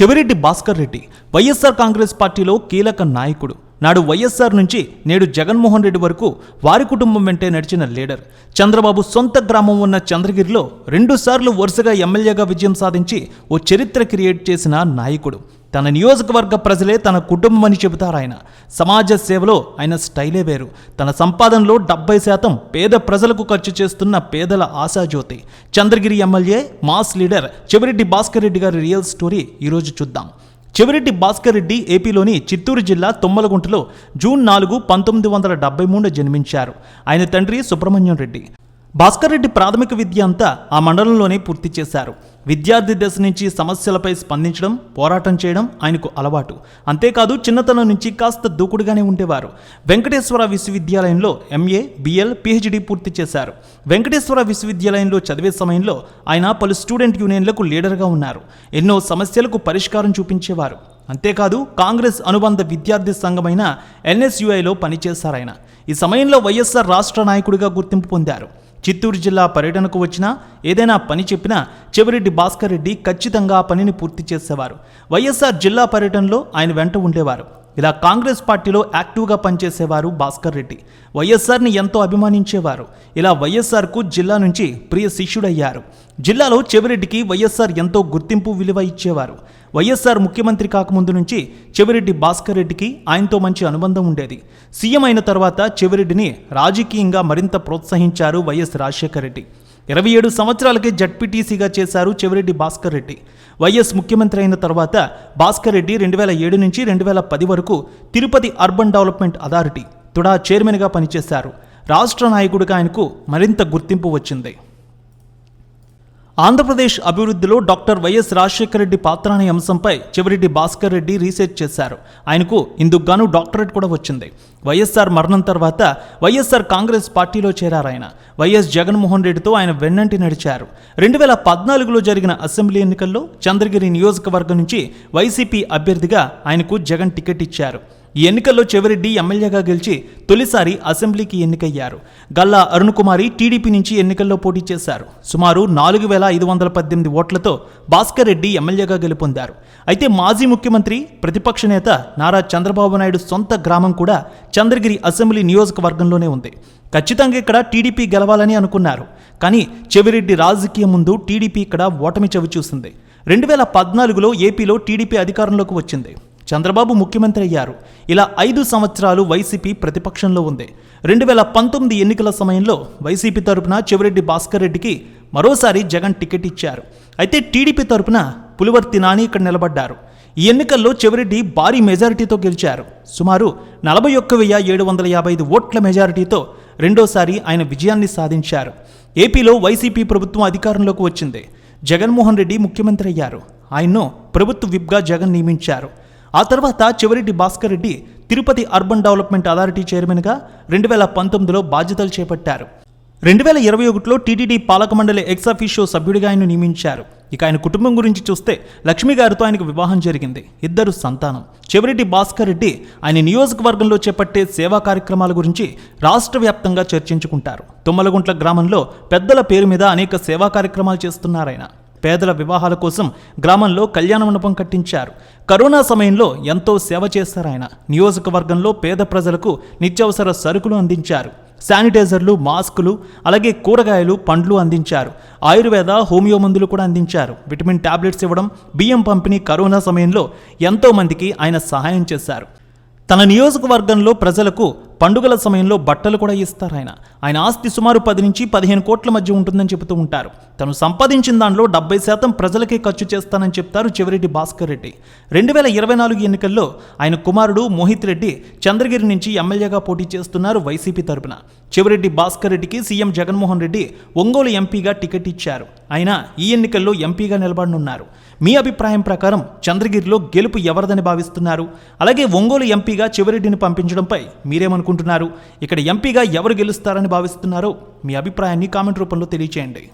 చెవిరెడ్డి భాస్కర్ రెడ్డి వైఎస్ఆర్ కాంగ్రెస్ పార్టీలో కీలక నాయకుడు. నాడు వైఎస్ఆర్ నుంచి నేడు జగన్మోహన్ రెడ్డి వరకు వారి కుటుంబం వెంటే నడిచిన లీడర్. చంద్రబాబు సొంత గ్రామం ఉన్న చంద్రగిరిలో రెండుసార్లు వరుసగా ఎమ్మెల్యేగా విజయం సాధించి ఓ చరిత్ర క్రియేట్ చేసిన నాయకుడు. తన నియోజకవర్గ ప్రజలే తన కుటుంబం అని చెబుతారు ఆయన. సమాజ సేవలో ఆయన స్టైలే వేరు. తన సంపాదనలో డెబ్బై శాతం పేద ప్రజలకు ఖర్చు చేస్తున్న పేదల ఆశాజ్యోతి. Chandragiri MLA mass leader Chevireddy Bhaskar Reddy గారి రియల్ స్టోరీ ఈరోజు చూద్దాం. చెవిరెడ్డి భాస్కర్ రెడ్డి ఏపీలోని చిత్తూరు జిల్లా తుమ్మలగుంటలో జూన్ నాలుగు పంతొమ్మిది వందల డెబ్బై మూడు జన్మించారు. ఆయన తండ్రి సుబ్రహ్మణ్యం రెడ్డి. భాస్కర్ రెడ్డి ప్రాథమిక విద్య అంతా ఆ మండలంలోనే పూర్తి చేశారు. విద్యార్థి దశ నుంచి సమస్యలపై స్పందించడం పోరాటం చేయడం ఆయనకు అలవాటు. అంతేకాదు చిన్నతనం నుంచి కాస్త దూకుడుగానే ఉండేవారు. వెంకటేశ్వర విశ్వవిద్యాలయంలో ఎంఏ బిఎల్ పిహెచ్డి పూర్తి చేశారు. వెంకటేశ్వర విశ్వవిద్యాలయంలో చదివే సమయంలో ఆయన పలు స్టూడెంట్ యూనియన్లకు లీడర్గా ఉన్నారు. ఎన్నో సమస్యలకు పరిష్కారం చూపించేవారు. అంతేకాదు కాంగ్రెస్ అనుబంధ విద్యార్థి సంఘమైన ఎన్ఎస్యుఐలో పనిచేశారాయన. ఈ సమయంలో వైఎస్ఆర్ రాష్ట్ర నాయకుడిగా గుర్తింపు పొందారు. చిత్తూరు జిల్లా పర్యటనకు వచ్చినా ఏదైనా పని చెప్పినా చెవిరెడ్డి భాస్కర్ రెడ్డి ఖచ్చితంగా పనిని పూర్తి చేసేవారు. వైఎస్ఆర్ జిల్లా పర్యటనలో ఆయన వెంట ఉండేవారు. ఇలా కాంగ్రెస్ పార్టీలో యాక్టివ్గా పనిచేసేవారు భాస్కర్ రెడ్డి. వైఎస్ఆర్ని ఎంతో అభిమానించేవారు. ఇలా వైఎస్ఆర్కు జిల్లా నుంచి ప్రియ శిష్యుడయ్యారు. జిల్లాలో చెవిరెడ్డికి వైఎస్ఆర్ ఎంతో గుర్తింపు విలువ ఇచ్చేవారు. వైఎస్ఆర్ ముఖ్యమంత్రి కాకముందు నుంచి చెవిరెడ్డి భాస్కర్ రెడ్డికి ఆయనతో మంచి అనుబంధం ఉండేది. సీఎం అయిన తర్వాత చెవిరెడ్డిని రాజకీయంగా మరింత ప్రోత్సహించారు వైఎస్ రాజశేఖర రెడ్డి. ఇరవై ఏడు సంవత్సరాలకే జడ్పీటీసీగా చేశారు చెవిరెడ్డి భాస్కర్ రెడ్డి. వైఎస్ ముఖ్యమంత్రి అయిన తర్వాత భాస్కర్ రెడ్డి రెండు వేల ఏడు నుంచి రెండు వేల పది వరకు Tirupati urban development authority TUDA చైర్మన్గా పనిచేశారు. రాష్ట్ర నాయకుడిగా ఆయనకు మరింత గుర్తింపు వచ్చింది. ఆంధ్రప్రదేశ్ అభివృద్ధిలో డాక్టర్ వైఎస్ రాజశేఖర రెడ్డి పాత్ర అనే అంశంపై చెవిరెడ్డి భాస్కర్ రెడ్డి రీసెర్చ్ చేశారు. ఆయనకు ఇందుకు గాను డాక్టరేట్ కూడా వచ్చింది. వైఎస్ఆర్ మరణం తర్వాత వైఎస్ఆర్ కాంగ్రెస్ పార్టీలో చేరారు ఆయన. వైఎస్ జగన్మోహన్ రెడ్డితో ఆయన వెన్నంటి నడిచారు. రెండు వేల పద్నాలుగులో జరిగిన అసెంబ్లీ ఎన్నికల్లో చంద్రగిరి నియోజకవర్గం నుంచి వైసీపీ అభ్యర్థిగా ఆయనకు జగన్ టికెట్ ఇచ్చారు. ఈ ఎన్నికల్లో చెవిరెడ్డి ఎమ్మెల్యేగా గెలిచి తొలిసారి అసెంబ్లీకి ఎన్నికయ్యారు. గల్లా అరుణ్ కుమారి టీడీపీ నుంచి ఎన్నికల్లో పోటీ చేశారు. సుమారు నాలుగు వేల ఐదు వందల పద్దెనిమిది ఓట్లతో భాస్కర్ రెడ్డి ఎమ్మెల్యేగా గెలుపొందారు. అయితే మాజీ ముఖ్యమంత్రి ప్రతిపక్ష నేత నారా చంద్రబాబు నాయుడు సొంత గ్రామం కూడా చంద్రగిరి అసెంబ్లీ నియోజకవర్గంలోనే ఉంది. ఖచ్చితంగా ఇక్కడ టీడీపీ గెలవాలని అనుకున్నారు. కానీ చెవిరెడ్డి రాజకీయం ముందు టీడీపీ ఇక్కడ ఓటమి చవి చూసింది. రెండు వేల పద్నాలుగులో ఏపీలో టీడీపీ అధికారంలోకి వచ్చింది. చంద్రబాబు ముఖ్యమంత్రి అయ్యారు. ఇలా ఐదు సంవత్సరాలు వైసీపీ ప్రతిపక్షంలో ఉంది. రెండు వేల పంతొమ్మిది ఎన్నికల సమయంలో వైసీపీ తరపున చెవిరెడ్డి భాస్కర్ రెడ్డికి మరోసారి జగన్ టికెట్ ఇచ్చారు. అయితే టీడీపీ తరపున పులివర్తి నాని ఇక్కడ నిలబడ్డారు. ఈ ఎన్నికల్లో చెవిరెడ్డి భారీ మెజారిటీతో గెలిచారు. సుమారు నలభై ఒక్క వెయ్యి ఏడు వందల యాభై ఐదు ఓట్ల మెజారిటీతో రెండోసారి ఆయన విజయాన్ని సాధించారు. ఏపీలో వైసీపీ ప్రభుత్వం అధికారంలోకి వచ్చింది. జగన్మోహన్ రెడ్డి ముఖ్యమంత్రి అయ్యారు. ఆయన్ను ప్రభుత్వ విప్గా జగన్ నియమించారు. ఆ తర్వాత Chevireddy Bhaskar Reddy Tirupati urban development authority చైర్మన్గా రెండు వేల పంతొమ్మిదిలో బాధ్యతలు చేపట్టారు. రెండు వేల ఇరవై ఒకటిలో టీటీడీ పాలక మండలి సభ్యుడిగా ఆయన నియమించారు. ఇక ఆయన కుటుంబం గురించి చూస్తే లక్ష్మి గారితో ఆయనకు వివాహం జరిగింది. ఇద్దరు సంతానం. చెవిరెడ్డి భాస్కర్ రెడ్డి ఆయన నియోజకవర్గంలో చేపట్టే సేవా కార్యక్రమాల గురించి రాష్ట్ర వ్యాప్తంగా చర్చించుకుంటారు. తుమ్మలగుంట్ల గ్రామంలో పెద్దల పేరు మీద అనేక సేవా కార్యక్రమాలు చేస్తున్నారాయన. పేదల వివాహాల కోసం గ్రామంలో కళ్యాణ మండపం కట్టించారు. కరోనా సమయంలో ఎంతో సేవ చేశారు ఆయన. నియోజకవర్గంలో పేద ప్రజలకు నిత్యావసర సరుకులు అందించారు. శానిటైజర్లు మాస్కులు అలాగే కూరగాయలు పండ్లు అందించారు. ఆయుర్వేద హోమియో మందులు కూడా అందించారు. విటమిన్ టాబ్లెట్స్ ఇవ్వడం బియ్యం పంపిణీ కరోనా సమయంలో ఎంతో మందికి ఆయన సహాయం చేశారు. తన నియోజకవర్గంలో ప్రజలకు పండుగల సమయంలో బట్టలు కూడా ఇస్తారు ఆయన. ఆయన ఆస్తి సుమారు పది నుంచి పదిహేను కోట్ల మధ్య ఉంటుందని చెబుతూ ఉంటారు. తను సంపాదించిన దానిలో డెబ్బై శాతం ప్రజలకే ఖర్చు చేస్తానని చెప్తారు చెవిరెడ్డి భాస్కర్ రెడ్డి. రెండు వేల ఇరవై నాలుగు ఎన్నికల్లో ఆయన కుమారుడు మోహిత్ రెడ్డి చంద్రగిరి నుంచి ఎమ్మెల్యేగా పోటీ చేస్తున్నారు వైసీపీ తరపున. చెవిరెడ్డి భాస్కర్ రెడ్డికి సీఎం జగన్మోహన్ రెడ్డి ఒంగోలు ఎంపీగా టికెట్ ఇచ్చారు. ఆయన ఈ ఎన్నికల్లో ఎంపీగా నిలబడనున్నారు. మీ అభిప్రాయం ప్రకారం చంద్రగిరిలో గెలుపు ఎవరిదని భావిస్తున్నారు? అలాగే ఒంగోలు ఎంపీగా చెవిరెడ్డిని పంపించడంపై మీరేమనుకుంటున్నారు? ఇక్కడ ఎంపీగా ఎవరు గెలుస్తారని భావిస్తున్నారో మీ అభిప్రాయాన్ని కామెంట్ రూపంలో తెలియచేయండి.